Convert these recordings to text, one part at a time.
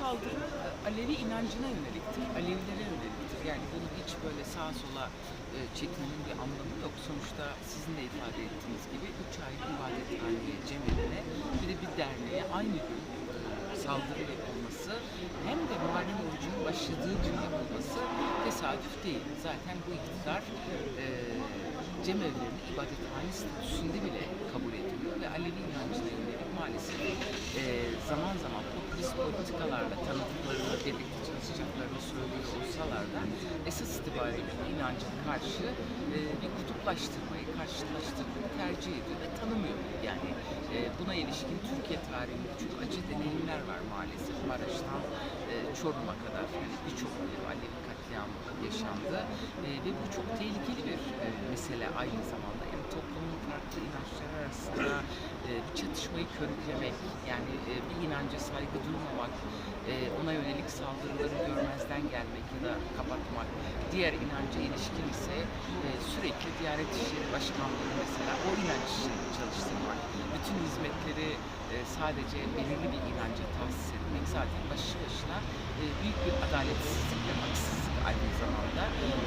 saldırı e, Alevi inancına yöneliktir, Alevilere yöneliktir. Yani bunu hiç böyle sağa sola e, çekmenin bir anlamı yok. Sonuçta sizin de ifade ettiğiniz gibi üç ayrı ibadethaneye, cemevine bir de bir derneğe aynı gün saldırı yapılması hem de Muharrem orucunun başladığı gün yapılması tesadüf değil. Zaten bu iktidar e, cemevlerini ibadethane statüsünde bile kabul ediyor ve Alevi inancına yönelik maalesef e, zaman zaman popülist politikalarla tanıdıklarını, birlikte çalışacaklarını söylüyor olsalar da esas itibariyle bu inanca karşı e, bir kutuplaştırmayı, karşılaştırmayı tercih ediyor ve tanımıyor. Yani e, buna ilişkin Türkiye tarihinde çok acı deneyimler var maalesef. Maraş'tan e, Çorum'a kadar yani birçok Alevi katliamı yaşandı E, ve bu çok tehlikeli bir e, mesele aynı zamanda. Yani toplumun farklı inançları arasında e, bir çatışmayı körüklemek, yani e, bir inanca saygı duymamak, e, ona yönelik saldırıları görmezden gelmek da kapatmak, diğer inanca ilişkin ise e, sürekli Diyanet İşleri Başkanlığı mesela o inanç için çalıştırmak, bütün hizmetleri e, sadece belirli bir inanca tahsis etmek zaten başlı başına e, büyük bir adaletsizlik ve haksızlık aynı zamanda.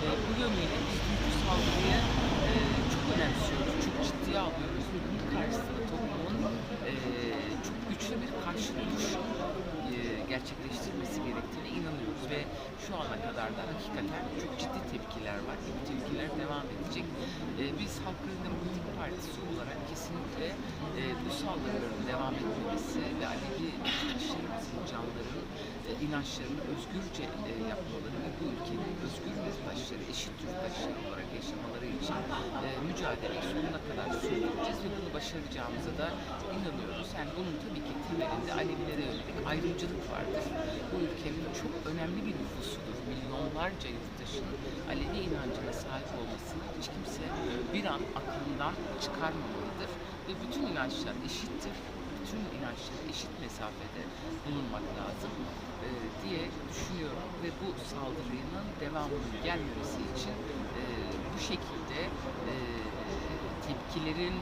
E, bu yönüyle biz bu saldırıyı e, çok önemsiyoruz, çok ciddiye alıyoruz ve bunun karşısında toplumun e, çok güçlü bir karşı duruş e, gerçekleştirmesi gerektiğine inanıyoruz ve şu ana kadar da hakikaten çok ciddi tepkiler var bu tepkiler devam edecek. E, biz Halk Demokratik Partisi olarak kesinlikle e, bu saldırıların devam etmemesi ve Alevi arkadaşlarımızın, canların e, inançlarını özgürce e, yapmaları ve bu ülkenin özgür yurttaşları, eşit yurttaşları olarak yaşamaları için e, mücadeleyi sonuna kadar sürdüreceğiz ve bunu başaracağımıza da inanıyoruz. Yani bunun tabii ki temelinde Alevilere yönelik ayrımcılık vardır. Bu ülkenin çok önemli bir nüfusudur. Milyonlarca yurttaşın Alevi inancına sahip olmasını hiç kimse bir an aklından çıkarmamalıdır. Ve bütün inançlar eşittir. Bütün inançlara eşit mesafede bulunmak lazım e, diye düşünüyorum ve bu saldırının devamının gelmemesi için e, bu şekilde e, tepkilerin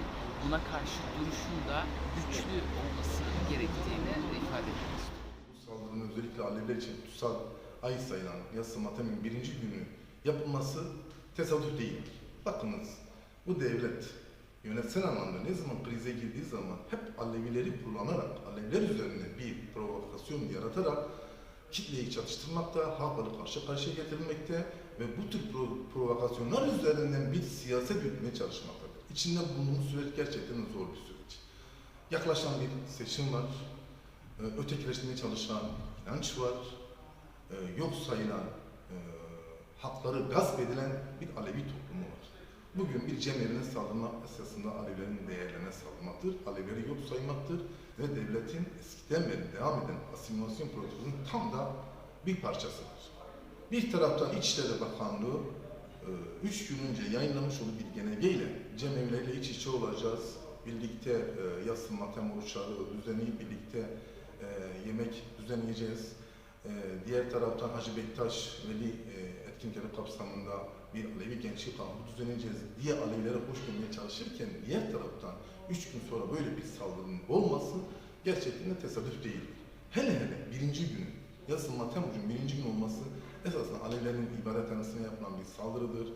buna karşı duruşun da güçlü olması gerektiğini ifade etmek. Bu saldırının özellikle Aleviler için kutsal ay sayılan Yassı Matem'in birinci günü yapılması tesadüf değil. Bakınız bu devlet yönetsel anlamda ne zaman krize girdiği zaman hep Alevileri kullanarak, Aleviler üzerine bir provokasyon yaratarak kitleyi çatıştırmakta, halkları karşı karşıya getirmekte ve bu tür pro- provokasyonlar üzerinden bir siyaset yürütmeye çalışmaktadır. İçinde bulunduğumuz süreç gerçekten zor bir süreç. Yaklaşan bir seçim var, e, ötekileştirmeye çalışan inanç var, e, yok sayılan, e, hakları gasp edilen bir Alevi toplumu var. Bugün bir cemevine saldırma esasında Alevilerin değerlerine saldırmaktır, Alevileri yok saymaktır ve devletin eskiden beri devam eden asimilasyon protokolünün tam da bir parçasıdır. Bir taraftan İçişleri Bakanlığı e, üç gün önce yayınlamış olduğu bir genelgeyle cemevleriyle iç içe olacağız, birlikte e, yasın matem oruçları düzenleyip birlikte e, yemek düzenleyeceğiz. E, diğer taraftan Hacı Bektaş Veli e, etkinlikleri kapsamında bir Alevi gençlik kampı düzenleyeceğiz diye Alevilere hoş görmeye çalışırken diğer taraftan üç gün sonra böyle bir saldırının olması gerçekten de tesadüf değil. Hele hele birinci günü, yasın matem orucunun birinci gün olması esasında Alevilerin ibadethanesine yapılan bir saldırıdır.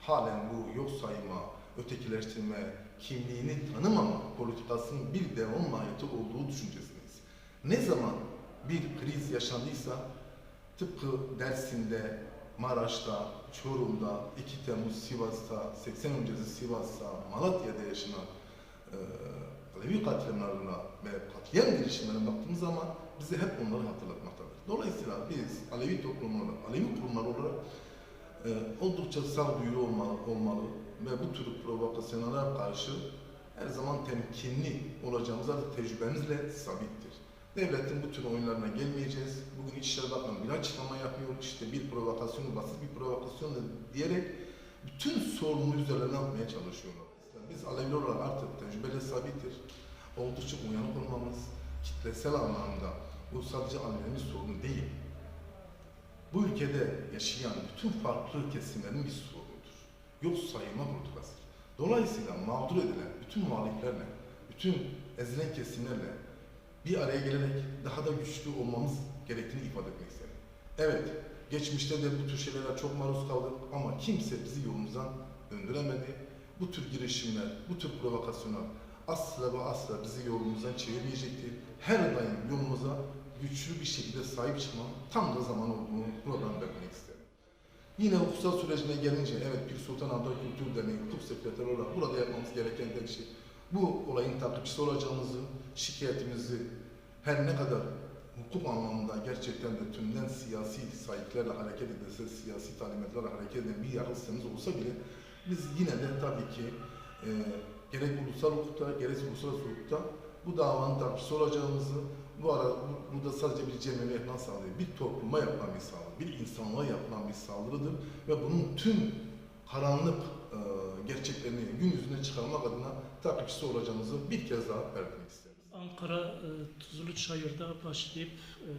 Halen bu yok sayma, ötekileştirme, kimliğini tanımama politikasının bir devam mahiyeti olduğu düşüncesindeyiz. Ne zaman bir kriz yaşandıysa tıpkı Dersim'de, Maraş'ta, Çorum'da, 2 Temmuz Sivas'ta, 80 öncesi Sivas'ta, Malatya'da yaşanan e, Alevi katliamlarına ve katliam girişimlerine baktığımız zaman bize hep onları hatırlatmaktadır. Dolayısıyla biz Alevi toplumu olarak, Alevi kurumları olarak e, oldukça sağduyulu olmalı, olmalı ve bu tür provokasyonlara karşı her zaman temkinli olacağımız da tecrübemizle sabittir. Devletin bu tür oyunlarına gelmeyeceğiz. Bugün İçişleri Bakanı bir açıklama yapıyor. İşte bir provokasyon, basit bir provokasyon diyerek bütün sorunu üzerlerine atmaya çalışıyorlar. Biz Aleviler olarak artık tecrübeyle sabittir. Oldukça uyanık olmamız, kitlesel anlamda bu sadece Alevilerin bir sorunu değil. Bu ülkede yaşayan bütün farklı kesimlerin bir sorunudur. Yok sayılma politikasıdır. Dolayısıyla mağdur edilen bütün muhaliflerle, bütün ezilen kesimlerle bir araya gelerek daha da güçlü olmamız gerektiğini ifade etmek isterim. Evet, geçmişte de bu tür şeylere çok maruz kaldık ama kimse bizi yolumuzdan döndüremedi. Bu tür girişimler, bu tür provokasyonlar asla ve asla bizi yolumuzdan çevirmeyecektir. Her daim yolumuza güçlü bir şekilde sahip çıkmanın tam da zaman olduğunu buradan belirtmek isterim. Yine hukuksal sürecine gelince evet Pir Sultan Abdal Kültür Derneği hukuk sekreteri olarak burada yapmamız gereken tek şey bu olayın takipçisi olacağımızı, şikayetimizi her ne kadar hukuk anlamında gerçekten de tümden siyasi sahiplerle hareket edilse, siyasi talimatlarla hareket eden bir yargı sistemimiz olsa bile biz yine de tabii ki e, gerek ulusal hukukta, gerek uluslararası hukukta bu davanın takipçisi olacağımızı, bu ara bu- burada sadece bir yapılan saldırı, değil, bir topluma yapılan bir saldırı, bir insanlığa yapılan bir saldırıdır ve bunun tüm karanlık e, gerçeklerini gün yüzüne çıkarmak adına takipçisi olacağımızı bir kez daha belirtmek isteriz. Ankara e, Tuzlu Çayır'da başlayıp e,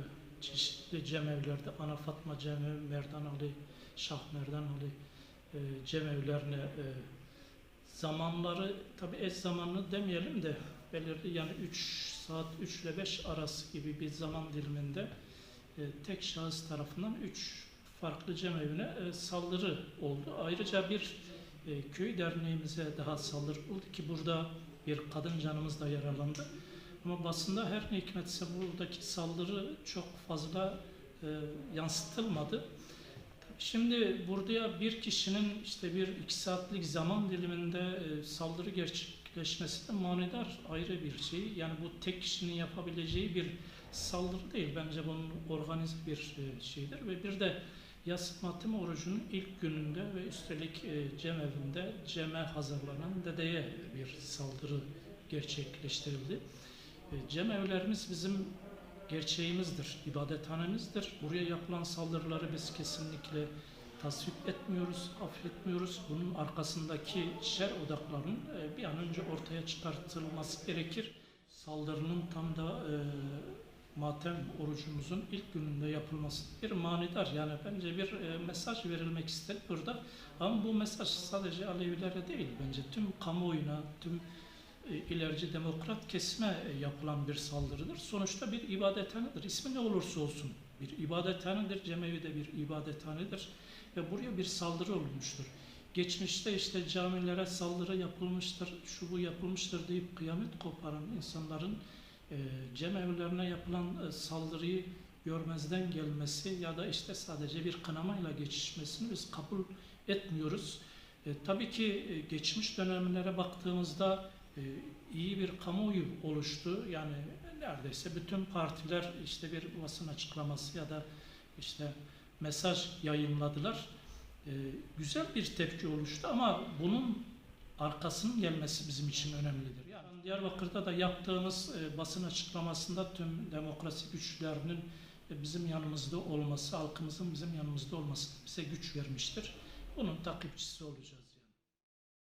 çeşitli cemevlerde Ana Fatma Cemevi, Merdan Ali, Şah Merdan Ali e, cemevlerine e, zamanları tabi eş zamanlı demeyelim de belirli yani 3 saat 3 ile 5 arası gibi bir zaman diliminde e, tek şahıs tarafından 3 farklı cemevine e, saldırı oldu. Ayrıca bir e, köy derneğimize daha saldırı oldu ki burada bir kadın canımız da yaralandı. Ama basında her ne hikmetse buradaki saldırı çok fazla e, yansıtılmadı. Şimdi buraya bir kişinin işte bir iki saatlik zaman diliminde e, saldırı gerçekleşmesi de manidar ayrı bir şey. Yani bu tek kişinin yapabileceği bir saldırı değil. Bence bunun organize bir e, şeydir ve bir de yas matem orucunun ilk gününde ve üstelik e, cemevinde ceme hazırlanan dedeye bir saldırı gerçekleştirildi. E, Cem evlerimiz bizim gerçeğimizdir, ibadethanemizdir. Buraya yapılan saldırıları biz kesinlikle tasvip etmiyoruz, affetmiyoruz. Bunun arkasındaki şer odaklarının e, bir an önce ortaya çıkartılması gerekir. Saldırının tam da e, matem orucumuzun ilk gününde yapılması bir manidar. Yani bence bir e, mesaj verilmek ister burada. Ama bu mesaj sadece Alevilere değil bence tüm kamuoyuna, tüm e, ilerici demokrat kesime e, yapılan bir saldırıdır. Sonuçta bir ibadethanedir. İsmi ne olursa olsun bir ibadethanedir. Cemevi de bir ibadethanedir. Ve buraya bir saldırı olmuştur. Geçmişte işte camilere saldırı yapılmıştır, şu bu yapılmıştır deyip kıyamet koparan insanların cemevlerine yapılan e, saldırıyı görmezden gelmesi ya da işte sadece bir kınamayla geçişmesini biz kabul etmiyoruz. E, tabii ki e, geçmiş dönemlere baktığımızda e, iyi bir kamuoyu oluştu. Yani neredeyse bütün partiler işte bir basın açıklaması ya da işte mesaj yayınladılar. E, güzel bir tepki oluştu ama bunun arkasının gelmesi bizim için önemlidir. Diyarbakır'da da yaptığımız e, basın açıklamasında tüm demokrasi güçlerinin e, bizim yanımızda olması, halkımızın bizim yanımızda olması bize güç vermiştir. Bunun takipçisi olacağız.